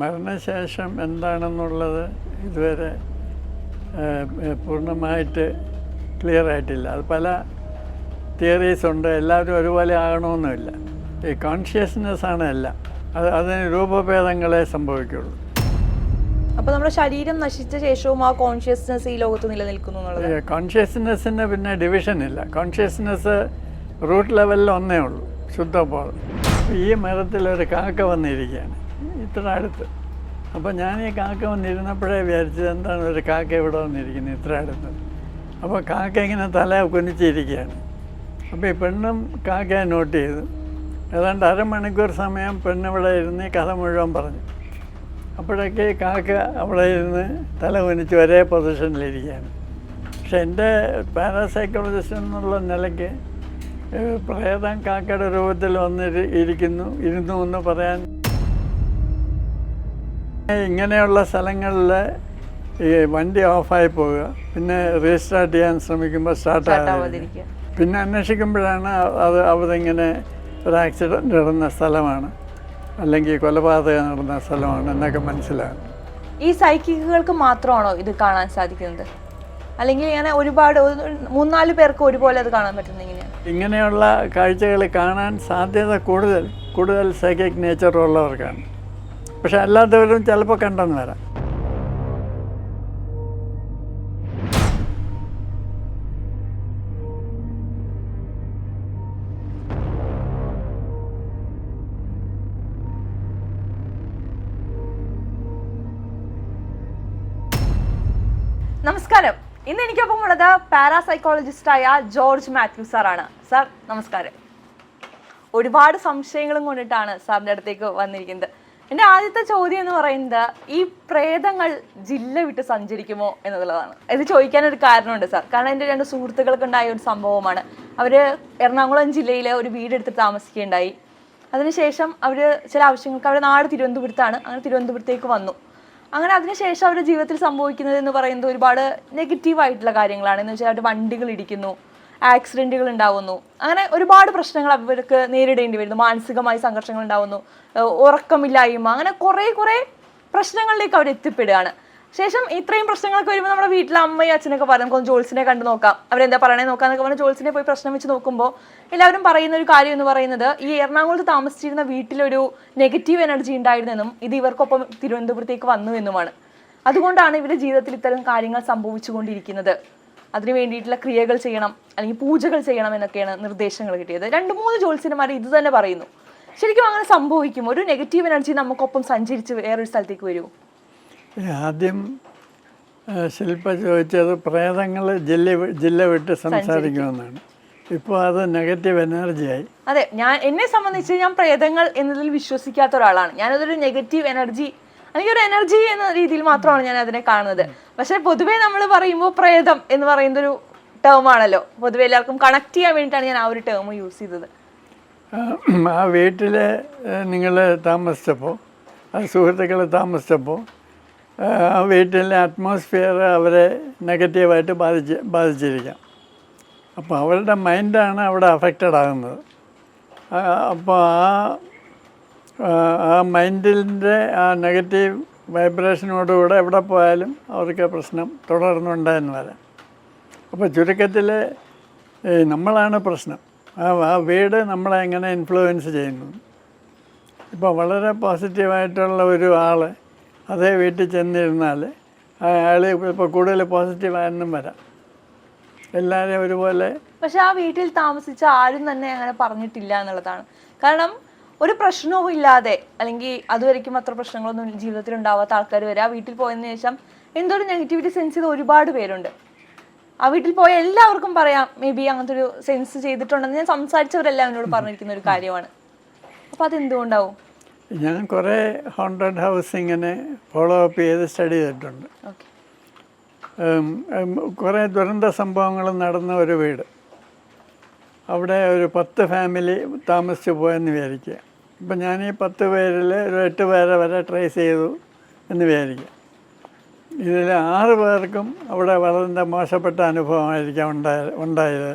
മരണശേഷം എന്താണെന്നുള്ളത് ഇതുവരെ പൂർണമായിട്ട് ക്ലിയർ ആയിട്ടില്ല. അത് പല തിയറീസ് ഉണ്ട്. എല്ലാവരും ഒരുപോലെ ആകണമെന്നില്ല ഈ കോൺഷ്യസ്നെസ് ആണ് എല്ലാം. അത് അതിന് രൂപഭേദങ്ങളെ സംഭവിക്കുള്ളൂ. അപ്പോൾ നമ്മുടെ ശരീരം നശിച്ച ശേഷവും ആ കോൺഷ്യസ്നെസ് ഈ ലോകത്ത് നിലനിൽക്കുന്നു എന്നുള്ളത്? കോൺഷ്യസ്നെസ്സിന് പിന്നെ ഡിവിഷൻ ഇല്ല. കോൺഷ്യസ്നെസ് റൂട്ട് ലെവലിൽ ഒന്നേ ഉള്ളൂ. ശുദ്ധബോധം ഈ മരത്തിലൊരു കാക്ക വന്നിരിക്കുകയാണ്. ഇത്ര അടുത്ത് അപ്പോൾ ഞാൻ ഈ കാക്ക വന്നിരുന്നപ്പോഴേ വിചാരിച്ചത് എന്താണ് ഒരു കാക്ക ഇവിടെ വന്നിരിക്കുന്നത് ഇത്ര അടുത്ത് അപ്പോൾ കാക്ക ഇങ്ങനെ തല കുനിച്ചിരിക്കുകയാണ്. അപ്പോൾ ഈ പെണ്ണും കാക്കയെ നോട്ട് ചെയ്തു. ഏതാണ്ട് അരമണിക്കൂർ സമയം പെണ്ണിവിടെ ഇരുന്ന് കഥ മുഴുവൻ പറഞ്ഞു. അപ്പോഴൊക്കെ കാക്ക അവിടെ ഇരുന്ന് തല കുനിച്ച് ഒരേ പൊസിഷനിലിരിക്കുകയാണ്. പക്ഷെ എന്റെ പാരാസൈക്കോളജിസ്റ്റ് എന്നുള്ള നിലയ്ക്ക് പ്രേതം കാക്കയുടെ രൂപത്തിൽ വന്നിരി ഇരിക്കുന്നു ഇരുന്നു എന്ന് പറയാൻ ഇങ്ങനെയുള്ള സ്ഥലങ്ങളിൽ ഈ വണ്ടി ഓഫായി പോവുക. പിന്നെ റീസ്റ്റാർട്ട് ചെയ്യാൻ ശ്രമിക്കുമ്പോൾ സ്റ്റാർട്ട് Start ആകാതെ ആവാതിരിക്കുക. പിന്നെ അന്വേഷിക്കുമ്പോഴാണ് അത് അവതിങ്ങനെ ഒരു ആക്സിഡന്റ് നടന്ന സ്ഥലമാണ്. അല്ലെങ്കിൽ കൊലപാതകം നടന്ന സ്ഥലമാണ് എന്നൊക്കെ മനസ്സിലാകും. ഈ സൈക്കിക്കുകൾക്ക് മാത്രമാണോ ഇത് കാണാൻ സാധിക്കുന്നത്? അല്ലെങ്കിൽ ഇങ്ങനെ ഒരുപാട് ഒരു മൂന്നാൽ പേർക്ക് ഒരുപോലെ അത് കാണാൻ പറ്റുന്നത് ഇങ്ങനെയാണ് ഇങ്ങനെയുള്ള കാഴ്ചകൾ കാണാൻ സാധ്യത കൂടുതൽ. കൂടുതൽ സൈക്കിക് നേച്ചർ ഉള്ളവർക്കാണ്. പക്ഷെ അല്ലാത്തവരും ചിലപ്പോൾ കണ്ടെന്ന് വരാം. നമസ്കാരം. ഇന്ന് എനിക്കൊപ്പം ഉള്ളത് പാരാസൈക്കോളജിസ്റ്റായ ജോർജ് മാത്യു സാറാണ്. സാർ നമസ്കാരം. ഒരുപാട് സംശയങ്ങളും കൊണ്ടിട്ടാണ് സാറിന്റെ അടുത്തേക്ക് വന്നിരിക്കുന്നത്. എന്റെ ആദ്യത്തെ ചോദ്യം എന്ന് പറയുന്നത് ഈ പ്രേതങ്ങൾ ജില്ല വിട്ട് സഞ്ചരിക്കുമോ എന്നുള്ളതാണ്. ഇത് ചോദിക്കാൻ ഒരു കാരണമുണ്ട് സാർ. കാരണം എന്റെ രണ്ട് സുഹൃത്തുക്കൾക്ക് ഉണ്ടായ ഒരു സംഭവമാണ്. അവർ എറണാകുളം ജില്ലയിലെ ഒരു വീടെടുത്ത് താമസിക്കുകയുണ്ടായി. അതിനുശേഷം അവർ ചില ആവശ്യങ്ങൾക്ക് അവരുടെ നാട് തിരുവനന്തപുരത്താണ്. അങ്ങനെ തിരുവനന്തപുരത്തേക്ക് വന്നു. അങ്ങനെ അതിനുശേഷം അവരുടെ ജീവിതത്തിൽ സംഭവിക്കുന്നത് എന്ന് പറയുന്നത് ഒരുപാട് നെഗറ്റീവായിട്ടുള്ള കാര്യങ്ങളാണ്. എന്ന് വെച്ചാൽ അവരുടെ വണ്ടികൾ ഇടിക്കുന്നു. ആക്സിഡന്റുകൾ ഉണ്ടാവുന്നു. അങ്ങനെ ഒരുപാട് പ്രശ്നങ്ങൾ അവർക്ക് നേരിടേണ്ടി വരുന്നു. മാനസികമായി സംഘർഷങ്ങൾ ഉണ്ടാവുന്നു. ഉറക്കമില്ലായ്മ അങ്ങനെ കുറേ കുറേ പ്രശ്നങ്ങളിലേക്ക് അവർ എത്തിപ്പെടുകയാണ്. ശേഷം ഇത്രയും പ്രശ്നങ്ങളൊക്കെ വരുമ്പോൾ നമ്മുടെ വീട്ടിലെ അമ്മയും അച്ഛനൊക്കെ പറയും നമുക്ക് ജോൽസിനെ കണ്ടു നോക്കാം. അവരെന്താ പറയണേ നോക്കാന്നൊക്കെ പറഞ്ഞ് ജോൽസിനെ പോയി പ്രശ്നം വെച്ച് നോക്കുമ്പോൾ എല്ലാവരും പറയുന്ന ഒരു കാര്യം എന്ന് പറയുന്നത് ഈ എറണാകുളത്ത് താമസിച്ചിരുന്ന വീട്ടിലൊരു നെഗറ്റീവ് എനർജി ഉണ്ടായിരുന്നെന്നും ഇത് ഇവർക്കൊപ്പം തിരുവനന്തപുരത്തേക്ക് വന്നു എന്നുമാണ് അതുകൊണ്ടാണ് ഇവരുടെ ജീവിതത്തിൽ ഇത്തരം കാര്യങ്ങൾ സംഭവിച്ചുകൊണ്ടിരിക്കുന്നത്. അതിന് വേണ്ടിയിട്ടുള്ള ക്രിയകൾ ചെയ്യണം അല്ലെങ്കിൽ പൂജകൾ ചെയ്യണം എന്നൊക്കെയാണ് നിർദ്ദേശങ്ങൾ കിട്ടിയത്. രണ്ട് മൂന്ന് ജ്യോത്സ്യന്മാർ ഇത് തന്നെ പറയുന്നു. ശരിക്കും അങ്ങനെ സംഭവിക്കും. ഒരു നെഗറ്റീവ് എനർജി നമുക്കൊപ്പം സഞ്ചരിച്ച് വേറൊരു സ്ഥലത്തേക്ക് വരുമോ ആദ്യം ശില്പ ചോദിച്ചത് പ്രേതങ്ങൾ ജില്ല ജില്ല വിട്ട് സംസാരിക്കുമെന്നാണ്. ഇപ്പോൾ അത് നെഗറ്റീവ് എനർജിയായി അതെ ഞാൻ എന്നെ സംബന്ധിച്ച് ഞാൻ പ്രേതങ്ങൾ എന്നതിൽ വിശ്വസിക്കാത്ത ഒരാളാണ്. ഞാനതൊരു നെഗറ്റീവ് എനർജി അല്ലെങ്കിൽ ഒരു എനർജി എന്ന രീതിയിൽ മാത്രമാണ് ഞാൻ അതിനെ കാണുന്നത്. പക്ഷെ പൊതുവെ നമ്മൾ പറയുമ്പോൾ പ്രേതം എന്ന് പറയുന്ന ഒരു ടേം ആണല്ലോ. പൊതുവെ എല്ലാവർക്കും കണക്ട് ചെയ്യാൻ വേണ്ടിയിട്ടാണ് ഞാൻ ആ ഒരു ടേം യൂസ് ചെയ്തത്. ആ, വീട്ടിൽ നിങ്ങൾ താമസിച്ചപ്പോൾ സുഹൃത്തുക്കൾ താമസിച്ചപ്പോൾ ആ, വീട്ടിലെ അറ്റ്മോസ്ഫിയർ അവരെ നെഗറ്റീവായിട്ട് ബാധിച്ച് ബാധിച്ചിരിക്കാം. അപ്പോൾ അവരുടെ മൈൻഡാണ് അവിടെ അഫക്റ്റഡ് ആകുന്നത്. അപ്പോൾ ആ ആ, മൈൻഡിന്റെ ആ നെഗറ്റീവ് വൈബ്രേഷനോടുകൂടെ എവിടെ പോയാലും അവർക്ക് പ്രശ്നം തുടർന്നുണ്ടായെന്ന് വരാം. അപ്പോൾ ചുരുക്കത്തിൽ നമ്മളാണ് പ്രശ്നം. ആ ആ വീട് നമ്മളെ എങ്ങനെ ഇൻഫ്ലുവൻസ് ചെയ്യുന്നു? ഇപ്പോൾ വളരെ പോസിറ്റീവായിട്ടുള്ള ഒരു ആൾ അതേ വീട്ടിൽ ചെന്നിരുന്നാൽ അയാൾ ഇപ്പോൾ കൂടുതൽ പോസിറ്റീവായെന്നും വരാം. എല്ലാവരെയും ഒരുപോലെ പക്ഷെ ആ വീട്ടിൽ താമസിച്ച ആരും തന്നെ അങ്ങനെ പറഞ്ഞിട്ടില്ല എന്നുള്ളതാണ്. കാരണം ഒരു പ്രശ്നവും ഇല്ലാതെ അല്ലെങ്കിൽ അതുവരെയ്ക്കും അത്ര പ്രശ്നങ്ങളൊന്നും ജീവിതത്തിൽ ഉണ്ടാവാത്ത ആൾക്കാർ വരെ ആ വീട്ടിൽ പോയതിനു ശേഷം എന്തോ ഒരു നെഗറ്റിവിറ്റി സെൻസ് ചെയ്ത ഒരുപാട് പേരുണ്ട്. ആ വീട്ടിൽ പോയ എല്ലാവർക്കും പറയാം മേ ബി അങ്ങനത്തെ ഒരു സെൻസ് ചെയ്തിട്ടുണ്ടെന്ന്. ഞാൻ സംസാരിച്ചവരെല്ലാം എന്നോട് പറഞ്ഞിരിക്കുന്ന ഒരു കാര്യമാണ്. അപ്പൊ അതെന്തുകൊണ്ടാവും? ഞാൻ കുറേ ഹോണ്ടഡ് ഹൗസിങ്ങിനെ ഇങ്ങനെ ഫോളോ അപ്പ് ചെയ്ത് സ്റ്റഡി ചെയ്തിട്ടുണ്ട്. കുറേ ദുരന്ത സംഭവങ്ങൾ നടന്ന ഒരു വീട്. അവിടെ ഒരു പത്ത് ഫാമിലി താമസിച്ചു പോയെന്ന് വിചാരിക്കുക. ഇപ്പം ഞാൻ ഈ പത്ത് പേരിൽ ഒരു എട്ട് പേരെ വരെ ട്രേസ് ചെയ്തു എന്ന് വിചാരിക്കുക ഇതിൽ ആറ് പേർക്കും അവിടെ വളരെ മോശപ്പെട്ട അനുഭവമായിരിക്കാം ഉണ്ടായ ഉണ്ടായത്.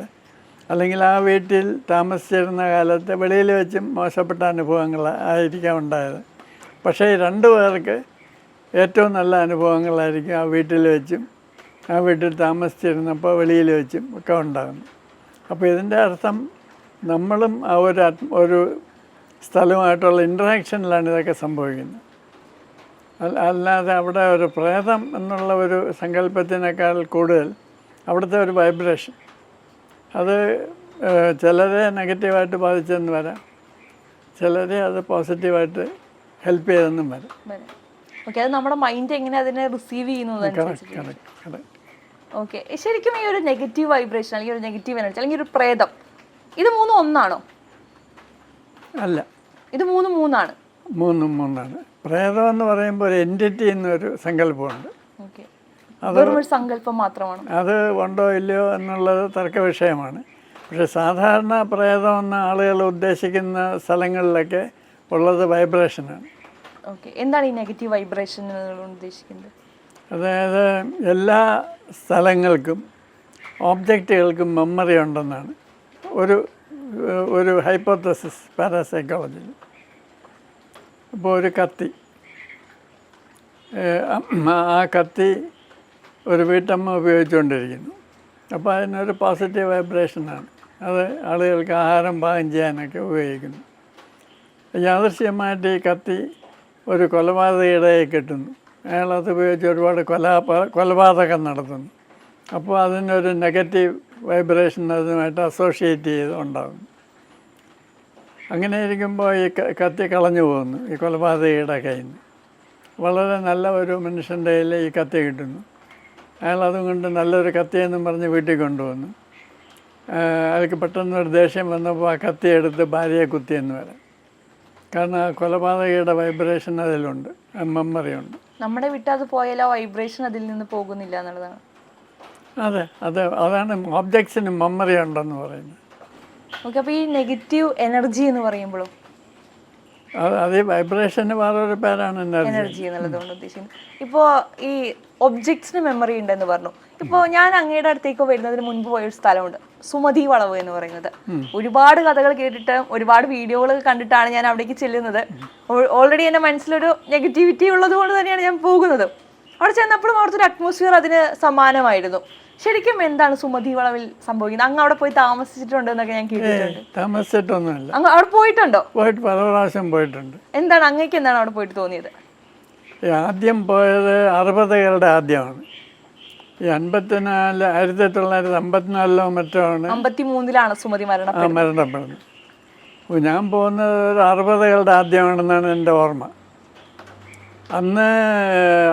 അല്ലെങ്കിൽ ആ വീട്ടിൽ താമസിച്ചിരുന്ന കാലത്ത് വെളിയിൽ വെച്ചും മോശപ്പെട്ട അനുഭവങ്ങൾ ആയിരിക്കാം ഉണ്ടായത്. പക്ഷേ രണ്ട് പേർക്ക് ഏറ്റവും നല്ല അനുഭവങ്ങളായിരിക്കും ആ വീട്ടിൽ വെച്ചും ആ വീട്ടിൽ താമസിച്ചിരുന്നപ്പോൾ വെളിയിൽ വെച്ചും ഒക്കെ ഉണ്ടാകുന്നു അപ്പോൾ ഇതിന്റെ അർത്ഥം നമ്മളും ആ ഒരു ഒരു സ്ഥലവുമായിട്ടുള്ള ഇൻട്രാക്ഷനിലാണ് ഇതൊക്കെ സംഭവിക്കുന്നത്. അല്ല- അല്ലാതെ അവിടെ ഒരു പ്രേതം എന്നുള്ള ഒരു സങ്കല്പത്തിനേക്കാൾ കൂടുതൽ അവിടുത്തെ ഒരു വൈബ്രേഷൻ അത് ചിലരെ നെഗറ്റീവായിട്ട് ബാധിച്ചെന്ന് വരാം. ചിലരെ അത് പോസിറ്റീവായിട്ട് ഹെൽപ്പ് ചെയ്തെന്നും വരാം. ഓക്കെ അത് നമ്മുടെ മൈൻഡ് എങ്ങനെ അതിനെ റിസീവ് ചെയ്യുന്നു കറക്റ്റ് കറക്റ്റ് കറക്റ്റ് ഓക്കെ ശരിക്കും ഈ ഒരു നെഗറ്റീവ് വൈബ്രേഷൻ അല്ലെങ്കിൽ ഒരു നെഗറ്റീവ് എനർജി അല്ലെങ്കിൽ ഒരു പ്രേതം ഇത് മൂന്നും ഒന്നാണോ? അല്ല. ഇത് മൂന്ന് മൂന്നാണ്. മൂന്നും മൂന്നാണ്. പ്രേതം എന്ന് പറയുമ്പോൾ ഒരു എന്റിറ്റി എന്നൊരു സങ്കല്പമുണ്ട്. അത് സങ്കല്പം മാത്രമാണ്. അത് ഉണ്ടോ ഇല്ലയോ എന്നുള്ളത് തർക്ക വിഷയമാണ്. പക്ഷെ സാധാരണ പ്രേതം എന്ന ആളുകൾ ഉദ്ദേശിക്കുന്ന സ്ഥലങ്ങളിലൊക്കെ ഉള്ളത് വൈബ്രേഷനാണ് എന്താണ് ഈ നെഗറ്റീവ് വൈബ്രേഷൻ ഉദ്ദേശിക്കുന്നത്? അതായത് എല്ലാ സ്ഥലങ്ങൾക്കും ഓബ്ജക്റ്റുകൾക്കും മെമ്മറി ഉണ്ടെന്നാണ്. ഒരു ഒരു ഹൈപ്പോത്തസിസ് പാരാസൈക്കോളജിയിൽ അപ്പോൾ ഒരു കത്തി. ആ കത്തി ഒരു വീട്ടമ്മ ഉപയോഗിച്ചുകൊണ്ടിരിക്കുന്നു. അപ്പോൾ അതിനൊരു പോസിറ്റീവ് വൈബ്രേഷനാണ് അത് ആളുകൾക്ക് ആഹാരം പാകം ചെയ്യാനൊക്കെ ഉപയോഗിക്കുന്നു. യാദൃശ്യമായിട്ട് ഈ കത്തി ഒരു കൊലപാതകയിടയെ കിട്ടുന്നു. അയാൾ അത് ഉപയോഗിച്ച് ഒരുപാട് കൊലാപ കൊലപാതകം നടത്തുന്നു. അപ്പോൾ അതിനൊരു നെഗറ്റീവ് വൈബ്രേഷൻ അതുമായിട്ട് അസോഷിയേറ്റ് ചെയ്ത് ഉണ്ടാകും അങ്ങനെ ഇരിക്കുമ്പോൾ ഈ കത്തി കളഞ്ഞു പോകുന്നു ഈ കൊലപാതകയുടെ കയ്യിൽ നിന്ന്. വളരെ നല്ല ഒരു മനുഷ്യന്റെ കയ്യിൽ ഈ കത്തി കിട്ടുന്നു. അയാൾ അതുകൊണ്ട് നല്ലൊരു കത്തിയെന്നും പറഞ്ഞ് വീട്ടിൽ കൊണ്ടുവന്നു. അയാൾക്ക് പെട്ടെന്ന് ഒരു ദേഷ്യം വന്നപ്പോൾ ആ കത്തി എടുത്ത് ഭാര്യയെ കുത്തിയെന്ന് വരാം കാരണം ആ കൊലപാതകയുടെ വൈബ്രേഷൻ അതിലുണ്ട് മെമ്മറി ഉണ്ട് നമ്മുടെ വിട്ട് അത് പോയാൽ വൈബ്രേഷൻ അതിൽ നിന്ന് പോകുന്നില്ല എന്നുള്ളതാണ്. അതെ അതെ അതാണ് ഓബ്ജക്ട്സിന് മെമ്മറി ഉണ്ടെന്ന് പറയുന്നത്. ഓക്കെ അപ്പോൾ ഈ നെഗറ്റീവ് എനർജി എന്ന് പറയുമ്പോഴും? അത് വൈബ്രേഷന് വേറൊരു പേരാണ് എനർജി. എനർജി എന്നുള്ളത് കൊണ്ട് ഉദ്ദേശിക്കുന്നത് ഇപ്പോൾ ഈ ഒബ്ജക്ട്സിന് മെമ്മറി ഉണ്ടെന്ന് പറഞ്ഞു. ഇപ്പോൾ ഞാൻ അങ്ങയുടെ അടുത്തേക്ക് വരുന്നതിന് മുൻപ് പോയൊരു സ്ഥലമുണ്ട്. സുമതി വളവ് എന്ന് പറയുന്നത്. ഒരുപാട് കഥകൾ കേട്ടിട്ട് ഒരുപാട് വീഡിയോകൾ കണ്ടിട്ടാണ് ഞാൻ അവിടേക്ക് ചെല്ലുന്നത്. ഓൾറെഡി എന്റെ മനസ്സിലൊരു നെഗറ്റിവിറ്റി ഉള്ളത് കൊണ്ട് തന്നെയാണ് ഞാൻ പോകുന്നത്. അവിടെ ചെന്നപ്പോഴും അവിടുത്തെ ഒരു അറ്റ്മോസ്ഫിയർ അതിന് സമാനമായിരുന്നു. ശരിക്കും എന്താണ് സുമതി വളവിൽ സംഭവിക്കുന്നത്? അങ്ങ് അവിടെ പോയി താമസിച്ചിട്ടുണ്ട് എന്നൊക്കെ ഞാൻ കേട്ടിട്ടുണ്ട്. താമസിച്ചിട്ടൊന്നുമില്ല. അങ്ങ് അവിടെ പോയിട്ടുണ്ടോ? പോയിട്ട് പല പ്രാവശ്യം പോയിട്ടുണ്ട്. എന്താണ് അങ്ങേക്ക് എന്താണ് അവിടെ പോയിട്ട് തോന്നിയത്? ആദ്യം പോയത് അറുപതുകളുടെ ആദ്യമാണ്. ഈ അൻപത്തിനാല് ആയിരത്തി തൊള്ളായിരത്തി അമ്പത്തിനാലിലോ മറ്റോ ആണ് അമ്പത്തിമൂന്നിലാണ് സുമതി മരണപ്പെടുന്നത്. അപ്പോൾ ഞാൻ പോകുന്നത് ഒരു അറുപതുകളുടെ ആദ്യമാണെന്നാണ് എന്റെ ഓർമ്മ. അന്ന്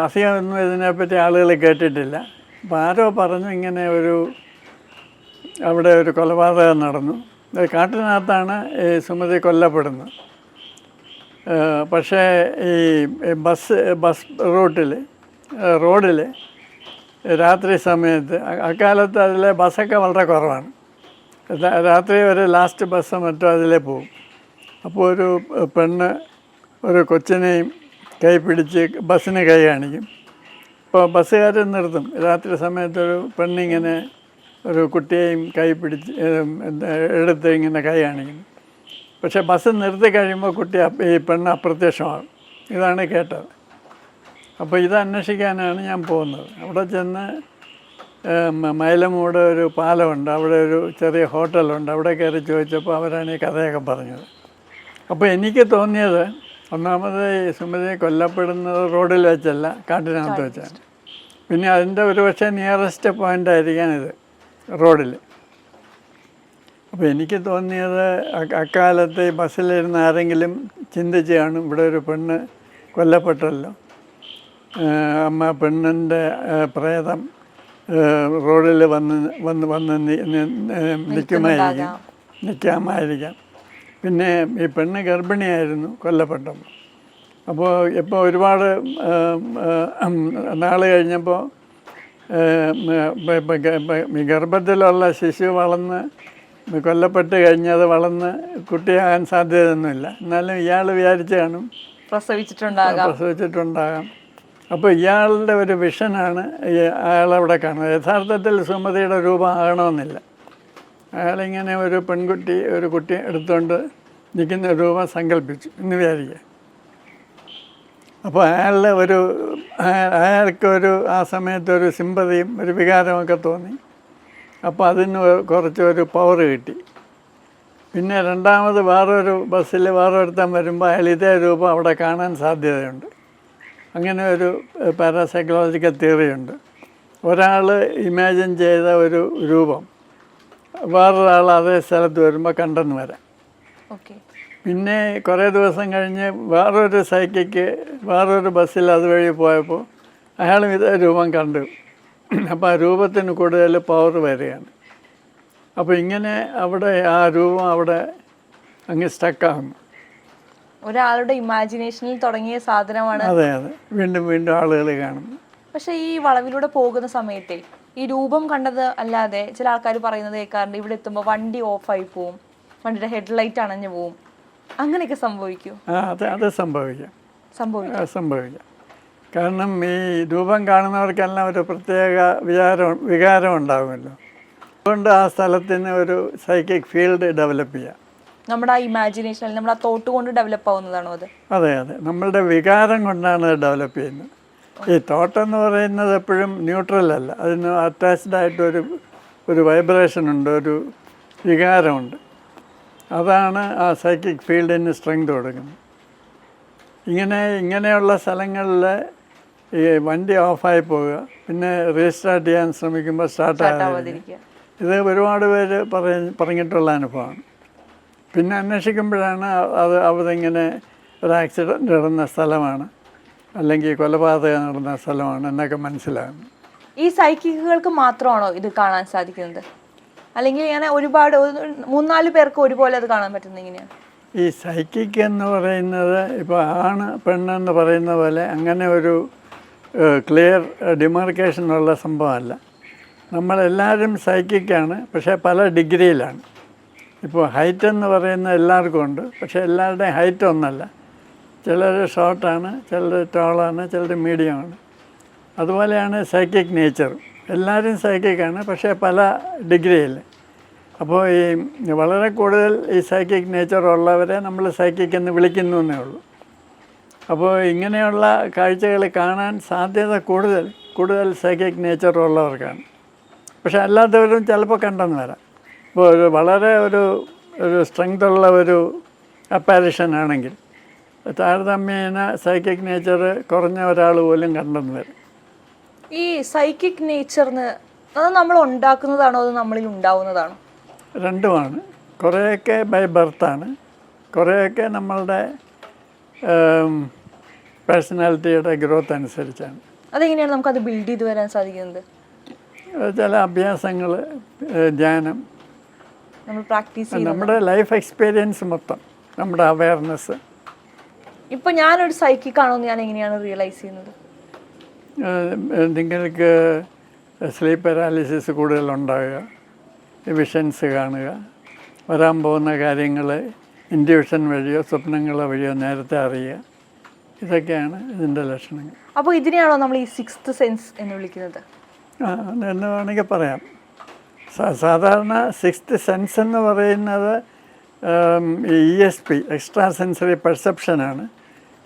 അധികം ഒന്നും ഇതിനെപ്പറ്റി ആളുകൾ കേട്ടിട്ടില്ല. അപ്പോൾ ആരോ പറഞ്ഞു ഇങ്ങനെ ഒരു അവിടെ ഒരു കൊലപാതകം നടന്നു. കാട്ടിനകത്താണ് ഈ സുമതി കൊല്ലപ്പെടുന്നത്. പക്ഷേ ഈ ബസ് ബസ് റൂട്ടിൽ റോഡിൽ രാത്രി സമയത്ത് അക്കാലത്ത് അതിലെ ബസ്സൊക്കെ വളരെ കുറവാണ്. രാത്രി ഒരു ലാസ്റ്റ് ബസ് മറ്റോ അതിലേ പോകും അപ്പോൾ ഒരു പെണ്ണ് ഒരു കൊച്ചിനെയും കൈ പിടിച്ച് ബസ്സിന് കൈ കാണിക്കും. ഇപ്പോൾ ബസ്സുകാരൻ നിർത്തും രാത്രി സമയത്തൊരു പെണ്ണിങ്ങനെ ഒരു കുട്ടിയെയും കൈ പിടിച്ച് എടുത്ത് ഇങ്ങനെ കൈ കാണിക്കുന്നു. പക്ഷേ ബസ് നിർത്തി കഴിയുമ്പോൾ കുട്ടി ഈ പെണ്ണ് അപ്രത്യക്ഷമാകും. ഇതാണ് കേട്ടത്. അപ്പോൾ ഇത് അന്വേഷിക്കാനാണ് ഞാൻ പോകുന്നത്. അവിടെ ചെന്ന് മൈലമൂട് ഒരു പാലമുണ്ട്. അവിടെ ഒരു ചെറിയ ഹോട്ടലുണ്ട്. അവിടെ കയറി ചോദിച്ചപ്പോൾ അവരാണ് ഈ കഥയൊക്കെ പറഞ്ഞത്. അപ്പോൾ എനിക്ക് തോന്നിയത് ഒന്നാമത് ഈ സുമതി കൊല്ലപ്പെടുന്നത് റോഡിൽ വെച്ചല്ല കാട്ടിനകത്ത് വെച്ചാണ്. പിന്നെ അതിന്റെ ഒരു പക്ഷേ നിയറസ്റ്റ് പോയിന്റ് ആയിരിക്കാൻ ഇത് റോഡിൽ. അപ്പോൾ എനിക്ക് തോന്നിയത് അക്കാലത്ത് ഈ ബസ്സിലിരുന്ന് ആരെങ്കിലും ചിന്തിച്ച് കാണും ഇവിടെ ഒരു പെണ്ണ് കൊല്ലപ്പെട്ടല്ലോ. അമ്മ പെണ്ണിന്റെ പ്രേതം റോഡിൽ വന്ന് വന്ന് വന്ന് നിൽക്കുമായിരിക്കാം. നിൽക്കാമായിരിക്കാം. പിന്നെ ഈ പെണ്ണ് ഗർഭിണിയായിരുന്നു കൊല്ലപ്പെട്ടപ്പോൾ. അപ്പോൾ ഇപ്പോൾ ഒരുപാട് നാൾ കഴിഞ്ഞപ്പോൾ ഗർഭത്തിലുള്ള ശിശു വളർന്ന് കൊല്ലപ്പെട്ട് കഴിഞ്ഞത് വളർന്ന് കുട്ടിയാകാൻ സാധ്യതയൊന്നുമില്ല. എന്നാലും ഇയാൾ വിചാരിച്ച് കാണും. പ്രസവിച്ചിട്ടുണ്ടാകാം. പ്രസവിച്ചിട്ടുണ്ടാകാം. അപ്പോൾ ഇയാളുടെ ഒരു വിഷനാണ് അയാൾ അയാളവിടെ കാണുന്നത്. യഥാർത്ഥത്തിൽ സുമതിയുടെ രൂപം ആകണമെന്നില്ല. അയാളിങ്ങനെ ഒരു പെൺകുട്ടി ഒരു കുട്ടി എടുത്തുകൊണ്ട് നിൽക്കുന്ന രൂപം സങ്കല്പിച്ചു എന്ന് വിചാരിക്കുക. അപ്പോൾ അയാളുടെ ഒരു അയാൾക്കൊരു ആ സമയത്തൊരു സിമ്പതിയും ഒരു വികാരമൊക്കെ തോന്നി. അപ്പോൾ അതിന് കുറച്ചൊരു പവർ കിട്ടി. പിന്നെ രണ്ടാമത് വേറൊരു ബസ്സിൽ വേറൊരുത്തം വരുമ്പോൾ അയാൾ ഇതേ രൂപം അവിടെ കാണാൻ സാധ്യതയുണ്ട്. അങ്ങനെ ഒരു പാരാസൈക്കോളജിക്കൽ തിയറിയുണ്ട് ഒരാൾ ഇമാജിൻ ചെയ്ത ഒരു രൂപം. വേറൊരാൾ അതേ സ്ഥലത്ത് വരുമ്പോൾ കണ്ടെന്ന് വരാം. ഓക്കെ. പിന്നെ കുറേ ദിവസം കഴിഞ്ഞ് വേറൊരു സൈക്കിക്ക് വേറൊരു ബസ്സിൽ അതുവഴി പോയപ്പോൾ അയാളും ഇതേ രൂപം കണ്ടു. അപ്പോൾ ആ രൂപത്തിന് കൂടുതൽ പവർ വരികയാണ്. അപ്പോൾ ഇങ്ങനെ അവിടെ ആ രൂപം അവിടെ അങ്ങ് സ്റ്റക്കാകുന്നു ഒരാളുടെ ഇമാജിനേഷനിൽ തുടങ്ങിയ സാധനമാണ്. അതെ അതെ. വീണ്ടും വീണ്ടും ആളുകൾ കാണും. പക്ഷേ ഈ വളവിലൂടെ പോകുന്ന സമയത്തെ ഈ രൂപം കണ്ടത് അല്ലാതെ ചില ആൾക്കാർ പറയുന്നത് കേൾക്കാറുണ്ട് ഇവിടെ എത്തുമ്പോൾ വണ്ടി ഓഫായി പോവും വണ്ടിയുടെ ഹെഡ് ലൈറ്റ് അണഞ്ഞു പോവും. അങ്ങനെയൊക്കെ സംഭവിക്കൂ? അത് അത് സംഭവിക്കാം. സംഭവിക്കും. സംഭവിക്കാം. കാരണം ഈ രൂപം കാണുന്നവർക്കെല്ലാം ഒരു പ്രത്യേക വിചാരം വികാരം ഉണ്ടാകുമല്ലോ അതുകൊണ്ട് ആ സ്ഥലത്തിന് ഒരു സൈക്കിക് ഫീൽഡ് ഡെവലപ്പ് ചെയ്യാം. നമ്മുടെ ആ ഇമാജിനേഷൻ നമ്മുടെ ആ തോട്ട് കൊണ്ട് ഡെവലപ്പ് ആവുന്നതാണോ അത്? അതെ അതെ. നമ്മളുടെ വികാരം കൊണ്ടാണ് അത് ഡെവലപ്പ് ചെയ്യുന്നത്. ഈ തോട്ട് എന്ന് പറയുന്നത് എപ്പോഴും ന്യൂട്രൽ അല്ല. അതിന് അറ്റാച്ച്ഡ് ആയിട്ട് ഒരു ഒരു വൈബ്രേഷൻ ഉണ്ട് ഒരു വികാരമുണ്ട്. അതാണ് ആ സൈക്കിക് ഫീൽഡിന് സ്ട്രെങ്ത് കൊടുക്കുന്നത്. ഇങ്ങനെ ഇങ്ങനെയുള്ള സ്ഥലങ്ങളിൽ ഈ വണ്ടി ഓഫായി പോവുക പിന്നെ റീസ്റ്റാർട്ട് ചെയ്യാൻ ശ്രമിക്കുമ്പോൾ സ്റ്റാർട്ട് ആകാതെ ഇത് ഒരുപാട് പേര് പറഞ്ഞിട്ടുള്ള അനുഭവമാണ് പിന്നെ അന്വേഷിക്കുമ്പോഴാണ് അത് അവതിങ്ങനെ ഒരു ആക്സിഡന്റ് നടന്ന സ്ഥലമാണ് അല്ലെങ്കിൽ കൊലപാതകം നടന്ന സ്ഥലമാണ് എന്നൊക്കെ മനസ്സിലാകുന്നത്. ഈ സൈക്കിക്കുകൾക്ക് മാത്രമാണോ ഇത് കാണാൻ സാധിക്കുന്നത്? അല്ലെങ്കിൽ ഇങ്ങനെ ഒരുപാട് ഒരു മൂന്നാൽ പേർക്ക് ഒരുപോലെ അത് കാണാൻ പറ്റുന്ന എങ്ങനെയാണ് ഈ സൈക്കിക് എന്ന് പറയുന്നത് ഇപ്പോൾ ആണ് പെണ്ണെന്ന് പറയുന്ന പോലെ അങ്ങനെ ഒരു ക്ലിയർ ഡിമാർക്കേഷൻ ഡിമാർക്കേഷനുള്ള സംഭവമല്ല. നമ്മളെല്ലാവരും സൈക്കിക്കാണ് പക്ഷേ പല ഡിഗ്രിയിലാണ് ഇപ്പോൾ ഹൈറ്റ് എന്ന് പറയുന്ന എല്ലാവർക്കും ഉണ്ട് പക്ഷേ എല്ലാവരുടെയും ഹൈറ്റ് ഒന്നല്ല. ചിലർ ഷോർട്ടാണ് ചിലർ ടോളാണ് ചിലർ മീഡിയമാണ് അതുപോലെയാണ് സൈക്കിക് നേച്ചർ എല്ലാവരും സൈക്കിക്കാണ് പക്ഷേ പല ഡിഗ്രിയിൽ അപ്പോൾ ഈ വളരെ കൂടുതൽ ഈ സൈക്കിക് നേച്ചർ ഉള്ളവരെ നമ്മൾ സൈക്കിക് എന്ന് വിളിക്കുന്നു എന്നേ ഉള്ളൂ. അപ്പോൾ ഇങ്ങനെയുള്ള കാഴ്ചകൾ കാണാൻ സാധ്യത കൂടുതൽ കൂടുതൽ സൈക്കിക് നേച്ചർ ഉള്ളവർക്കാണ്. പക്ഷെ അല്ലാത്തവരും ചിലപ്പോൾ കണ്ടെന്ന് വരാം. ഇപ്പോൾ ഒരു വളരെ ഒരു ഒരു സ്ട്രെങ്ത് ഉള്ള ഒരു അപ്പാരിഷൻ ആണെങ്കിൽ താരതമ്യേന സൈക്കിക് നേച്ചർ കുറഞ്ഞ ഒരാൾ പോലും കണ്ടെന്ന് വരും. ഈ സൈക്കിക് നേച്ചറിന് അത് നമ്മൾ ഉണ്ടാക്കുന്നതാണോ അത് നമ്മളിൽ ഉണ്ടാവുന്നതാണോ? രണ്ടുമാണ്. കുറേയൊക്കെ ബൈ ബർത്താണ് കുറേയൊക്കെ നമ്മളുടെ പേഴ്സണാലിറ്റിയുടെ ഗ്രോത്ത് അനുസരിച്ചാണ്. അതെങ്ങനെയാണ് നമുക്കത് ബിൽഡ് ചെയ്ത് വരാൻ സാധിക്കുന്നത്? ചില അഭ്യാസങ്ങൾ ധ്യാനം. നമ്മൾ പ്രാക്ടീസ് നമ്മുടെ ലൈഫ് എക്സ്പീരിയൻസ് മൊത്തം നമ്മുടെ അവയർനെസ് ഇപ്പം ഞാനൊരു സൈക്കിക്കാണോ എന്ന് ഞാൻ എങ്ങനെയാണ് റിയലൈസ് ചെയ്യുന്നത്? നിങ്ങൾക്ക് സ്ലീപ്പ് പാരാലിസിസ് കൂടുതലുണ്ടാകുക വിഷൻസ് കാണുക വരാൻ പോകുന്ന കാര്യങ്ങൾ ഇൻഡ്യൂഷൻ വഴിയോ സ്വപ്നങ്ങൾ വഴിയോ നേരത്തെ അറിയുക. ഇതൊക്കെയാണ് ഇതിന്റെ ലക്ഷണങ്ങൾ. അപ്പോൾ ഇതിനെയാണോ നമ്മൾ ഈ സിക്സ്ത് സെൻസ് എന്ന് വിളിക്കുന്നത്? ആ എന്ന് വേണമെങ്കിൽ പറയാം. സാധാരണ സിക്സ്ത് സെൻസ് എന്ന് പറയുന്നത് E S P extra sensory പെർസെപ്ഷനാണ്.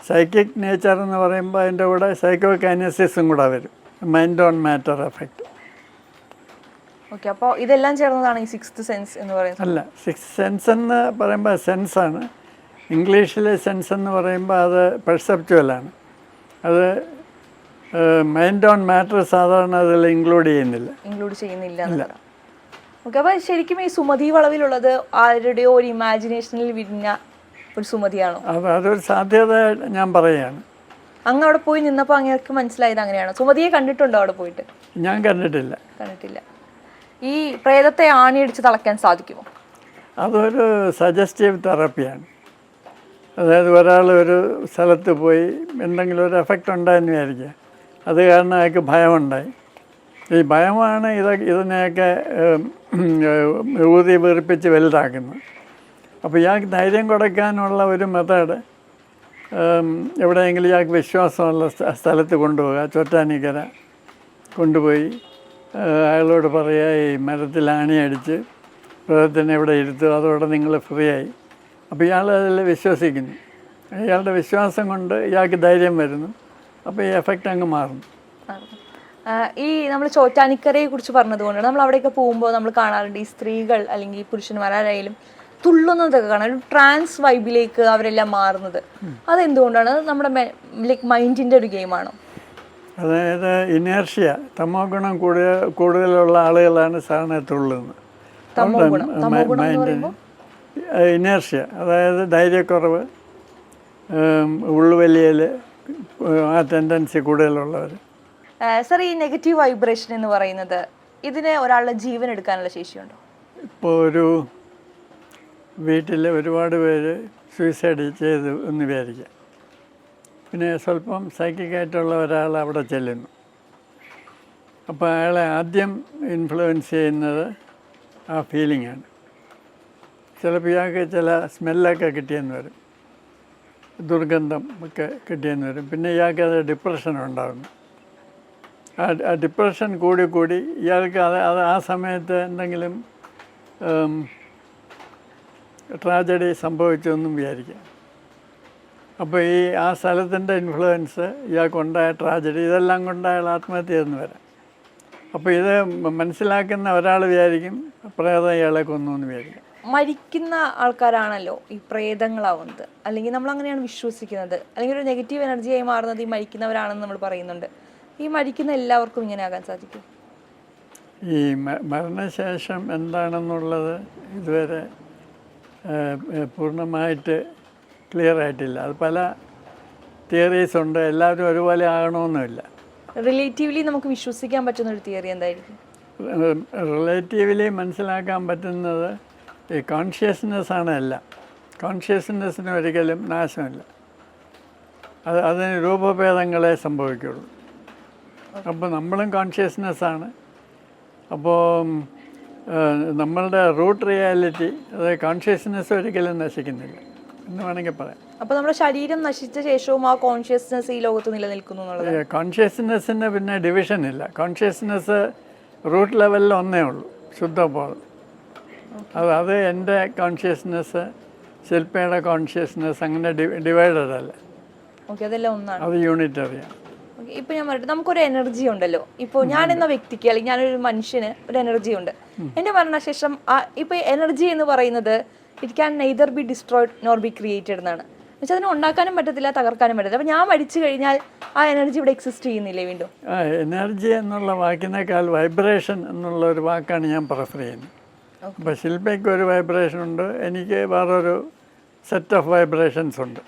Psychic nature എന്ന് പറയുമ്പോൾ അതിന്റെ കൂടെ സൈക്കോ കൈനസിസും കൂടെ വരും. Mind on matter effect okay അപ്പോൾ ഇതെല്ലാം ചേർന്നതാണ് ഈ സിക്സ്ത് സെൻസ് എന്ന് പറയുന്നത്. അല്ല സിക്സ് സെൻസ് എന്ന് പറയുമ്പോൾ സെൻസാണ് ഇംഗ്ലീഷിലെ സെൻസ് എന്ന് പറയുമ്പോൾ അത് പെർസെപ്റ്റുവലാണ് അത് മൈൻഡ് ഓൺ മാറ്റർ സാധാരണ അതിൽ ഇൻക്ലൂഡ് ചെയ്യുന്നില്ല. ഇൻക്ലൂഡ് ചെയ്യുന്നില്ല ഓക്കെ അപ്പോൾ ശരിക്കും ഈ സുമതി വളവിലുള്ളത് ആരുടെയോ ഒരു ഇമാജിനേഷനിൽ വിരിഞ്ഞ ഒരു സുമതിയാണോ? അത് അതൊരു സാധ്യത ഞാൻ പറയുകയാണ് അങ്ങ് അവിടെ പോയി നിന്നപ്പോൾ അങ്ങേക്ക് മനസ്സിലായത് അങ്ങനെയാണോ. സുമതിയെ കണ്ടിട്ടുണ്ടോ അവിടെ പോയിട്ട്? ഞാൻ കണ്ടിട്ടില്ല. കണ്ടിട്ടില്ല. ഈ പ്രേതത്തെ ആണിയടിച്ച് തളയ്ക്കാൻ സാധിക്കുമോ? അതൊരു സജസ്റ്റീവ് തെറപ്പിയാണ്. അതായത് ഒരാൾ ഒരു സ്ഥലത്ത് പോയി എന്തെങ്കിലും ഒരു എഫക്റ്റ് ഉണ്ടായെന്ന് വിചാരിക്കുക അത് കാരണം അയാൾക്ക് ഭയമുണ്ടായി. ഈ ഭയമാണ് ഇത് ഇതിനെയൊക്കെ ഊതി വീർപ്പിച്ച് വലുതാക്കുന്നത്. അപ്പോൾ ഇയാൾക്ക് ധൈര്യം കൊടുക്കാനുള്ള ഒരു മെത്തേഡ് എവിടെയെങ്കിലും ഇയാൾക്ക് വിശ്വാസമുള്ള സ്ഥ- സ്ഥലത്ത് കൊണ്ടുപോകുക ചോറ്റാനിക്കര കൊണ്ടുപോയി അയാളോട് പറയുക ഈ മരത്തിൽ അണിയടിച്ച് മൃഗത്തിനെ ഇവിടെ ഇരുത്തുക അതോടെ നിങ്ങൾ ഫ്രീ ആയി അപ്പോൾ ഇയാൾ അതിൽ വിശ്വസിക്കുന്നു. ഇയാളുടെ വിശ്വാസം കൊണ്ട് ഇയാൾക്ക് ധൈര്യം വരുന്നു. അപ്പോൾ ഈ എഫക്റ്റ് അങ്ങ് മാറും ഈ നമ്മൾ ചോറ്റാനിക്കരയെ കുറിച്ച് പറഞ്ഞതുകൊണ്ടാണ് നമ്മൾ അവിടെയൊക്കെ പോകുമ്പോൾ നമ്മൾ കാണാറുണ്ട് ഈ സ്ത്രീകൾ അല്ലെങ്കിൽ പുരുഷന്മാരായാലും തുള്ളുന്നതൊക്കെ കാണാം. ഒരു ട്രാൻസ് വൈബിലേക്ക് അവരെല്ലാം മാറുന്നത്. അതെന്തുകൊണ്ടാണ്? അത് നമ്മുടെ ലൈക്ക് മൈൻഡിന്റെ ഒരു ഗെയിമാണോ അതായത് ഇനേർഷ്യ തമോ ഗുണം കൂടുതൽ കൂടുതലുള്ള ആളുകളാണ് സാധാരണ തുള്ളുന്നത്. ഇനേർഷ്യ. അതായത് ധൈര്യക്കുറവ് ഉള്ളുവലിയൽ ആ ടെൻഡൻസി കൂടുതലുള്ളവർ. സർ ഈ നെഗറ്റീവ് വൈബ്രേഷൻ എന്ന് പറയുന്നത് ഇതിന് ഒരാളുടെ ജീവൻ എടുക്കാനുള്ള ശേഷിയുണ്ടോ? ഇപ്പോൾ ഒരു വീട്ടിൽ ഒരുപാട് പേര് സൂയിസൈഡ് ചെയ്തു എന്ന് വിചാരിക്കുക പിന്നെ സ്വല്പം സൈക്കിക്കായിട്ടുള്ള ഒരാൾ അവിടെ ചെല്ലുന്നു. അപ്പോൾ അയാളെ ആദ്യം ഇൻഫ്ലുവൻസ് ചെയ്യുന്നത് ആ ഫീലിംഗാണ് ചിലപ്പോൾ ഇയാൾക്ക് ചില സ്മെല്ലൊക്കെ കിട്ടിയെന്ന് വരും. ദുർഗന്ധം ഒക്കെ കിട്ടിയെന്ന് വരും. പിന്നെ ഇയാൾക്ക് അത് ഡിപ്രഷൻ ഉണ്ടാകുന്നു ആ ആ ഡിപ്രഷൻ കൂടി കൂടി ഇയാൾക്ക് അത് അത് ആ സമയത്ത് എന്തെങ്കിലും ട്രാജഡി സംഭവിച്ചെന്നും വിചാരിക്കാം. അപ്പോൾ ഈ ആ സ്ഥലത്തിന്റെ ഇൻഫ്ലുവൻസ് ഇയാൾക്കുണ്ടായ ട്രാജഡി ഇതെല്ലാം കൊണ്ടായ അയാൾ ആത്മഹത്യ എന്ന് വരാം. അപ്പോൾ ഇത് മനസ്സിലാക്കുന്ന ഒരാൾ വിചാരിക്കും പ്രേതം ഇയാളെ കൊന്നു എന്ന് വിചാരിക്കും. മരിക്കുന്ന ആൾക്കാരാണല്ലോ ഈ പ്രേതങ്ങളാവുന്നത്. അല്ലെങ്കിൽ നമ്മൾ അങ്ങനെയാണ് വിശ്വസിക്കുന്നത്. അല്ലെങ്കിൽ ഒരു നെഗറ്റീവ് എനർജിയായി മാറുന്നത് ഈ മരിക്കുന്നവരാണെന്ന് നമ്മൾ പറയുന്നുണ്ട്. ഈ മരിക്കുന്ന എല്ലാവർക്കും ഇങ്ങനെ ആകാൻ സാധിക്കും. ഈ മരണശേഷം എന്താണെന്നുള്ളത് ഇതുവരെ പൂർണമായിട്ട് ക്ലിയർ ആയിട്ടില്ല. അത് പല തിയറീസ് ഉണ്ട്. എല്ലാവരും ഒരുപോലെ ആകണമെന്നില്ല റിലേറ്റീവ്ലി നമുക്ക് വിശ്വസിക്കാൻ പറ്റുന്ന ഒരു തിയറി എന്തായിരിക്കും? റിലേറ്റീവ്ലി മനസ്സിലാക്കാൻ പറ്റുന്നത് ഈ കോൺഷ്യസ്നെസ് ആണ് എല്ലാം കോൺഷ്യസ്നെസ്സിന് ഒരിക്കലും നാശമില്ല. അത് അതിന് രൂപഭേദങ്ങളെ സംഭവിക്കുള്ളൂ. അപ്പോൾ നമ്മളും കോൺഷ്യസ്നെസ്സാണ് അപ്പോൾ നമ്മളുടെ റൂട്ട് റിയാലിറ്റി അതായത് കോൺഷ്യസ്നെസ് ഒരിക്കലും നശിക്കുന്നില്ല. എന്ന് വേണമെങ്കിൽ പറയാം. അപ്പൊ നമ്മുടെ ശരീരം നശിച്ച ശേഷവും ആ കോൺഷ്യസ്നെസ് ഈ ലോകത്ത് നിലനിൽക്കുന്നു എന്നുള്ളത്? കോൺഷ്യസ്നെസ്സിന് പിന്നെ ഡിവിഷൻ ഇല്ല. കോൺഷ്യസ്നെസ് റൂട്ട് ലെവലിൽ ഒന്നേ ഉള്ളൂ ശുദ്ധബോധം അത് അത് എന്റെ കോൺഷ്യസ്നെസ് ശില്പയുടെ കോൺഷ്യസ്നെസ് അങ്ങനെ ഡിവൈഡഡ് അല്ല. ഓക്കെ അതെല്ലാം ഒന്നാണ്. അത് യൂണിറ്റ് അറിയാം ഇപ്പൊ ഞാൻ പറയട്ടെ നമുക്കൊരു എനർജി ഉണ്ടല്ലോ. ഇപ്പോൾ ഞാൻ എന്ന വ്യക്തിക്ക് അല്ലെങ്കിൽ ഞാനൊരു മനുഷ്യന് ഒരു എനർജി ഉണ്ട്. എന്റെ മരണശേഷം ഇപ്പൊ എനർജി എന്ന് പറയുന്നത് it can neither be destroyed nor be created എന്നാണ്. പക്ഷേ അതിനെ ഉണ്ടാക്കാനും പറ്റത്തില്ല തകർക്കാനും പറ്റത്തില്ല. അപ്പൊ ഞാൻ മരിച്ചു കഴിഞ്ഞാൽ ആ എനർജി ഇവിടെ എക്സിസ്റ്റ് ചെയ്യുന്നില്ലേ വീണ്ടും? എനർജി എന്നുള്ള വാക്കിനേക്കാൾ വൈബ്രേഷൻ എന്നുള്ള ഒരു വാക്കാണ് ഞാൻ പ്രിഫർ ചെയ്യുന്നത്. അപ്പോൾ ശില്പയ്ക്ക് ഒരു വൈബ്രേഷൻ ഉണ്ട് എനിക്ക് വേറൊരു സെറ്റ് ഓഫ് വൈബ്രേഷൻസ് ഉണ്ട്.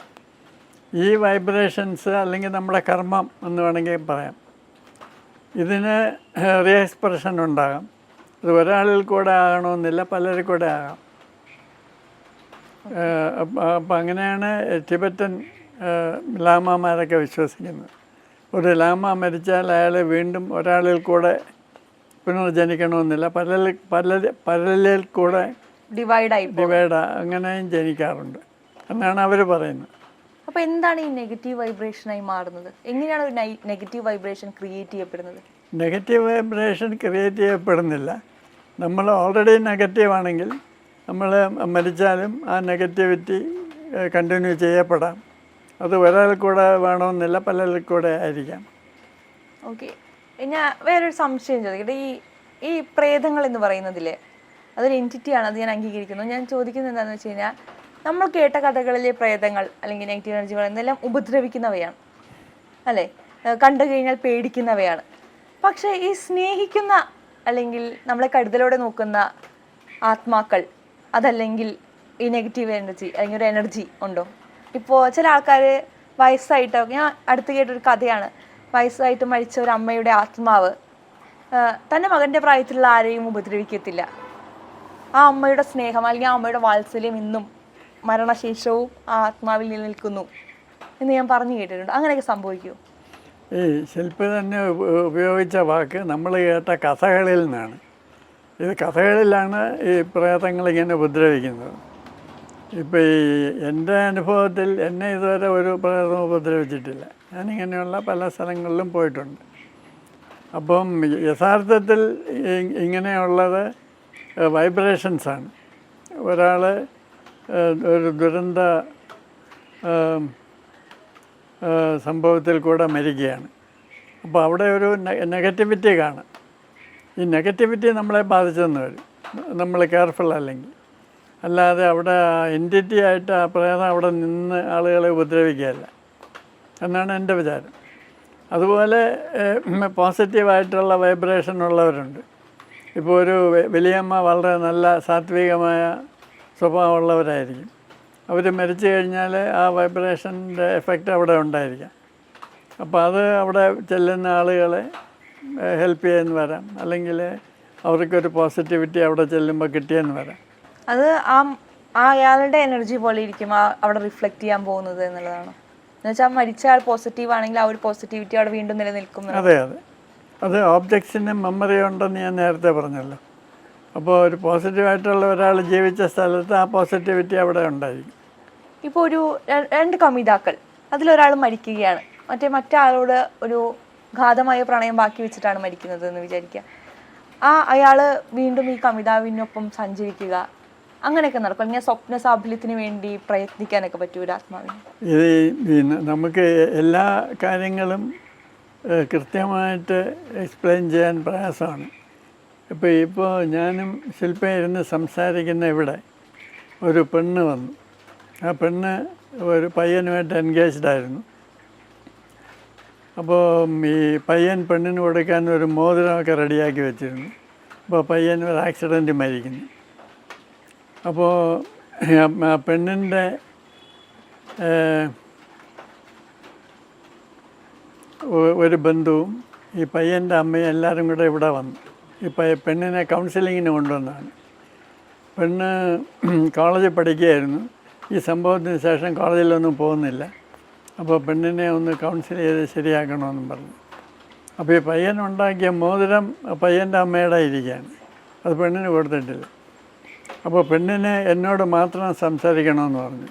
ഈ വൈബ്രേഷൻസ് അല്ലെങ്കിൽ നമ്മുടെ കർമ്മം എന്ന് വേണമെങ്കിൽ പറയാം. ഇതിന് റീഎക്സ്പ്രഷൻ ഉണ്ടാകാം. ഇത് ഒരാളിൽ കൂടെ ആകണമെന്നില്ല പലരിൽ കൂടെ ആകാം. അപ്പം അങ്ങനെയാണ് ടിബറ്റൻ ലാമാമാരൊക്കെ വിശ്വസിക്കുന്നത്. ഒരു ലാമ മരിച്ചാൽ അയാളെ വീണ്ടും ഒരാളിൽ കൂടെ പുനർജനിക്കണമെന്നില്ല പലരിൽ പല പലരിൽ കൂടെ ഡിവൈഡ് ആയി ഡിവൈഡ് അങ്ങനെയും ജനിക്കാറുണ്ട്. എന്നാണ് അവർ പറയുന്നത്. അപ്പോൾ എന്താണ് ഈ നെഗറ്റീവ് വൈബ്രേഷനായി മാറുന്നത്? എങ്ങനെയാണ് ഒരു നെഗറ്റീവ് വൈബ്രേഷൻ ക്രിയേറ്റ് ചെയ്യപ്പെടുന്നത്? നെഗറ്റീവ് വൈബ്രേഷൻ ക്രിയേറ്റ് ചെയ്യപ്പെടുന്നില്ല. നമ്മൾ ഓൾറെഡി നെഗറ്റീവ് ആണെങ്കിൽ നമ്മൾ മരിച്ചാലും ആ നെഗറ്റിവിറ്റി കണ്ടിന്യൂ ചെയ്യപ്പെടാം. അത് ഒരാൾ കൂടെ വേണമെന്നില്ല പലരിൽ കൂടെ ആയിരിക്കാം. ഓക്കെ ഞാൻ വേറൊരു സംശയം ചോദിക്കട്ടെ. ഈ ഈ പ്രേതങ്ങൾ എന്ന് പറയുന്നതില്ലേ അതൊരു എന്റിറ്റിയാണ് അത് ഞാൻ അംഗീകരിക്കുന്നു. ഞാൻ ചോദിക്കുന്നത് എന്താണെന്ന് വെച്ച് കഴിഞ്ഞാൽ നമ്മൾ കേട്ട കഥകളിലെ പ്രേതങ്ങൾ അല്ലെങ്കിൽ നെഗറ്റീവ് എനർജികൾ എന്നെല്ലാം ഉപദ്രവിക്കുന്നവയാണ്. അല്ലേ? കണ്ടു കഴിഞ്ഞാൽ പേടിക്കുന്നവയാണ്. പക്ഷേ ഈ സ്നേഹിക്കുന്ന അല്ലെങ്കിൽ നമ്മളെ കരുതലോടെ നോക്കുന്ന ആത്മാക്കൾ അതല്ലെങ്കിൽ ഈ നെഗറ്റീവ് എനർജി അല്ലെങ്കിൽ ഒരു എനർജി ഉണ്ടോ? ഇപ്പോൾ ചില ആൾക്കാർ വയസ്സായിട്ട് ഞാൻ അടുത്ത് കേട്ടൊരു കഥയാണ്. വയസ്സായിട്ട് മരിച്ച ഒരു അമ്മയുടെ ആത്മാവ് തന്റെ മകന്റെ പ്രായത്തിലുള്ള ആരെയും ഉപദ്രവിക്കത്തില്ല. ആ അമ്മയുടെ സ്നേഹം അല്ലെങ്കിൽ ആ അമ്മയുടെ വാത്സല്യം ഇന്നും മരണശേഷവും ആ ആത്മാവിൽ നിലനിൽക്കുന്നു എന്ന് ഞാൻ പറഞ്ഞു കേട്ടിട്ടുണ്ട്. അങ്ങനെയൊക്കെ സംഭവിക്കുമോ ഈ ശില്പി തന്നെ ഉപ- ഉപയോഗിച്ച വാക്ക് നമ്മൾ കേട്ട കഥകളിൽ നിന്നാണ്. ഇത് കഥകളിലാണ് ഈ പ്രേതങ്ങളിങ്ങനെ ഉപദ്രവിക്കുന്നത്. ഇപ്പോൾ ഈ എന്റെ അനുഭവത്തിൽ എന്നെ ഇതുവരെ ഒരു പ്രേതം ഉപദ്രവിച്ചിട്ടില്ല. ഞാനിങ്ങനെയുള്ള പല സ്ഥലങ്ങളിലും പോയിട്ടുണ്ട്. അപ്പം യഥാർത്ഥത്തിൽ ഇങ്ങനെയുള്ളത് വൈബ്രേഷൻസാണ്. ഒരാൾ ഒരു ദുരന്ത സംഭവത്തിൽ കൂടെ മരിക്കുകയാണ്. അപ്പോൾ അവിടെ ഒരു നെഗറ്റിവിറ്റി കാണും. ഈ നെഗറ്റിവിറ്റി നമ്മളെ ബാധിച്ചെന്ന് വരും. നമ്മൾ കെയർഫുൾ അല്ലെങ്കിൽ. അല്ലാതെ അവിടെ എന്റിറ്റി ആയിട്ട് ആ പ്രേതം അവിടെ നിന്ന് ആളുകളെ ഉപദ്രവിക്കുകയല്ല. എന്നാണ് എന്റെ വിചാരം. അതുപോലെ പോസിറ്റീവായിട്ടുള്ള വൈബ്രേഷൻ ഉള്ളവരുണ്ട്. ഇപ്പോൾ ഒരു വലിയമ്മ വളരെ നല്ല സാത്വികമായ സ്വഭാവമുള്ളവരായിരിക്കും. അവർ മരിച്ചു കഴിഞ്ഞാൽ ആ വൈബ്രേഷന്റെ എഫക്റ്റ് അവിടെ ഉണ്ടായിരിക്കാം. അപ്പോൾ അത് അവിടെ ചെല്ലുന്ന ആളുകളെ ഹെൽപ്പ് ചെയ്യാൻ വരാം. അല്ലെങ്കിൽ അവർക്കൊരു പോസിറ്റിവിറ്റി അവിടെ ചെല്ലുമ്പോൾ കിട്ടിയെന്ന് വരാം. അത് ആ അയാളുടെ എനർജി പോലെ ഇരിക്കും ആ അവിടെ റിഫ്ലക്റ്റ് ചെയ്യാൻ പോകുന്നത് എന്നുള്ളതാണ്. എന്നുവെച്ചാൽ മരിച്ച ആൾ പോസിറ്റീവ് ആണെങ്കിൽ ആ ഒരു പോസിറ്റിവിറ്റി അവിടെ വീണ്ടും നിലനിൽക്കും. അതെ അതെ. അത് ഓബ്ജക്ട്സിന് മെമ്മറി ഉണ്ടെന്ന് ഞാൻ നേരത്തെ പറഞ്ഞല്ലോ. അപ്പോൾ ഒരു പോസിറ്റീവായിട്ടുള്ള ഒരാൾ ജീവിച്ച സ്ഥലത്ത് ആ പോസിറ്റിവിറ്റി അവിടെ ഉണ്ടായിരിക്കും. ഇപ്പോൾ ഒരു രണ്ട് കമിതാക്കൾ. അതിലൊരാൾ മരിക്കുകയാണ്. മറ്റേ മറ്റാളോട് ഒരു ഘാതമായ പ്രണയം ബാക്കി വെച്ചിട്ടാണ് മരിക്കുന്നത് എന്ന് വിചാരിക്കുക. ആ അയാൾ വീണ്ടും ഈ കമിതാവിനൊപ്പം സഞ്ചരിക്കുക. അങ്ങനെയൊക്കെ നടക്കും. അല്ലെങ്കിൽ സ്വപ്ന സാഫല്യത്തിന് വേണ്ടി പ്രയത്നിക്കാനൊക്കെ പറ്റൂ ഒരു ആത്മാവിന്. ഇത് പിന്നെ നമുക്ക് എല്ലാ കാര്യങ്ങളും കൃത്യമായിട്ട് എക്സ്പ്ലെയിൻ ചെയ്യാൻ പ്രയാസമാണ്. ഇപ്പോൾ ഇപ്പോൾ ഞാനും ശില്പയും ഇരുന്ന് സംസാരിക്കുന്ന ഇവിടെ ഒരു പെണ്ണ് വന്നു. ആ പെണ്ണ് ഒരു പയ്യനുമായിട്ട് എൻഗേജ്ഡ് ആയിരുന്നു. അപ്പോൾ ഈ പയ്യൻ പെണ്ണിന് കൊടുക്കാൻ ഒരു മോതിരമൊക്കെ റെഡിയാക്കി വെച്ചിരുന്നു. അപ്പോൾ പയ്യൻ ഒരു ആക്സിഡന്റ് മരിക്കുന്നു. അപ്പോൾ ആ പെണ്ണിന്റെ ഒരു ബന്ധുവും ഈ പയ്യന്റെ അമ്മയും എല്ലാവരും കൂടെ ഇവിടെ വന്നു. പയ്യ പെണ്ണിനെ കൗൺസിലിങ്ങിന് കൊണ്ടുവന്നാണ് പെണ്ണ് കോളേജിൽ പഠിക്കുകയായിരുന്നു. ഈ സംഭവത്തിന് ശേഷം കോളേജിലൊന്നും പോകുന്നില്ല. അപ്പോൾ പെണ്ണിനെ ഒന്ന് കൗൺസിൽ ചെയ്ത് ശരിയാക്കണമെന്നും പറഞ്ഞു. അപ്പോൾ ഈ പയ്യൻ ഉണ്ടാക്കിയ മോതിരം പയ്യന്റെ അമ്മയുടെ ഇരിക്കുകയാണ്. അത് പെണ്ണിന് കൊടുത്തിട്ടില്ല. അപ്പോൾ പെണ്ണിനെ എന്നോട് മാത്രം സംസാരിക്കണമെന്ന് പറഞ്ഞു.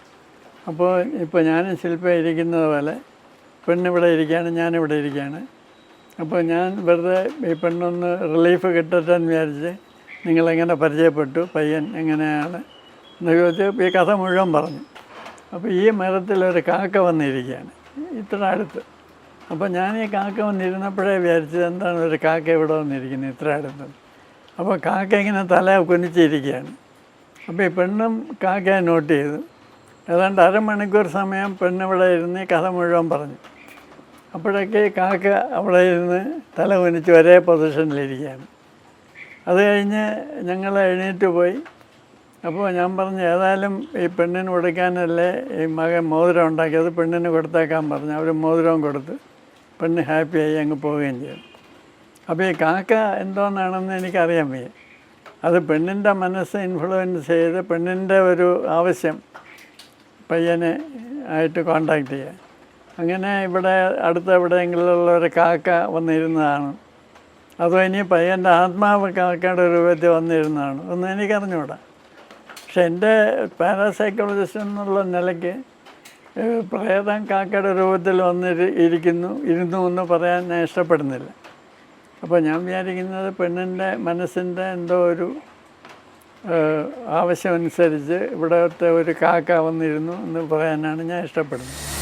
അപ്പോൾ ഇപ്പോൾ ഞാനും ശില്പ ഇരിക്കുന്നത് പോലെ പെണ്ണിവിടെ ഇരിക്കുകയാണ് ഞാനിവിടെ ഇരിക്കുകയാണ്. അപ്പോൾ ഞാൻ വെറുതെ ഈ പെണ്ണൊന്ന് റിലീഫ് കിട്ടട്ടെ എന്ന് വിചാരിച്ച് നിങ്ങളെങ്ങനെ പരിചയപ്പെട്ടു? പയ്യൻ എങ്ങനെയാണ്? എന്ന് ചോദിച്ച് ഈ കഥ മുഴുവൻ പറഞ്ഞു. അപ്പോൾ ഈ മരത്തിലൊരു കാക്ക വന്നിരിക്കുകയാണ്. ഇത്ര അടുത്ത്. അപ്പോൾ ഞാൻ ഈ കാക്ക വന്നിരുന്നപ്പോഴേ വിചാരിച്ചത് എന്താണ് ഒരു കാക്ക ഇവിടെ വന്നിരിക്കുന്നത് ഇത്ര അടുത്ത്. അപ്പോൾ കാക്ക ഇങ്ങനെ തല കുനിച്ചിരിക്കുകയാണ്. അപ്പോൾ ഈ പെണ്ണും കാക്കയെ നോട്ട് ചെയ്തു. ഏതാണ്ട് അരമണിക്കൂർ സമയം പെണ്ണിവിടെ ഇരുന്ന് കഥ മുഴുവൻ പറഞ്ഞു. അപ്പോഴൊക്കെ കാക്ക അവിടെ ഇരുന്ന് തല കുനിച്ച് ഒരേ പൊസിഷനിലിരിക്കുകയാണ്. അത് കഴിഞ്ഞ് ഞങ്ങൾ എഴുന്നേറ്റ് പോയി. അപ്പോൾ ഞാൻ പറഞ്ഞു ഏതായാലും ഈ പെണ്ണിന് കൊടുക്കാനല്ലേ ഈ മകൻ മോതിരം ഉണ്ടാക്കിയത് പെണ്ണിന് കൊടുത്തേക്കാൻ പറഞ്ഞു. അവർ മോതിരവും കൊടുത്ത് പെണ്ണ് ഹാപ്പിയായി അങ്ങ് പോവുകയും ചെയ്തു. അപ്പോൾ ഈ കാക്ക എന്തോന്നാണെന്ന് എനിക്കറിയാൻ വയ്യ. അത് പെണ്ണിന്റെ മനസ്സ് ഇൻഫ്ലുവൻസ് ചെയ്ത് പെണ്ണിന്റെ ഒരു ആവശ്യം പയ്യനെ ആയിട്ട് കോണ്ടാക്ട് ചെയ്യാൻ. അങ്ങനെ ഇവിടെ അടുത്ത എവിടെയെങ്കിലുള്ള ഒരു കാക്ക വന്നിരുന്നതാണ്. അതോ ഇനി പയ്യന്റെ ആത്മാവ് കാക്കയുടെ രൂപത്തിൽ വന്നിരുന്നതാണ്. ഒന്നും എനിക്കറിഞ്ഞൂടാ. പക്ഷെ എന്റെ പാരാസൈക്കോളജിസ്റ്റ് എന്നുള്ള നിലയ്ക്ക് പ്രേതം കാക്കയുടെ രൂപത്തിൽ വന്നിരി ഇരിക്കുന്നു ഇരുന്നു എന്ന് പറയാൻ ഞാൻ ഇഷ്ടപ്പെടുന്നില്ല. അപ്പോൾ ഞാൻ വിചാരിക്കുന്നത് പെണ്ണിന്റെ മനസ്സിന്റെ എന്തോ ഒരു ആവശ്യമനുസരിച്ച് ഇവിടുത്തെ ഒരു കാക്ക വന്നിരുന്നു എന്ന് പറയാനാണ് ഞാൻ ഇഷ്ടപ്പെടുന്നത്.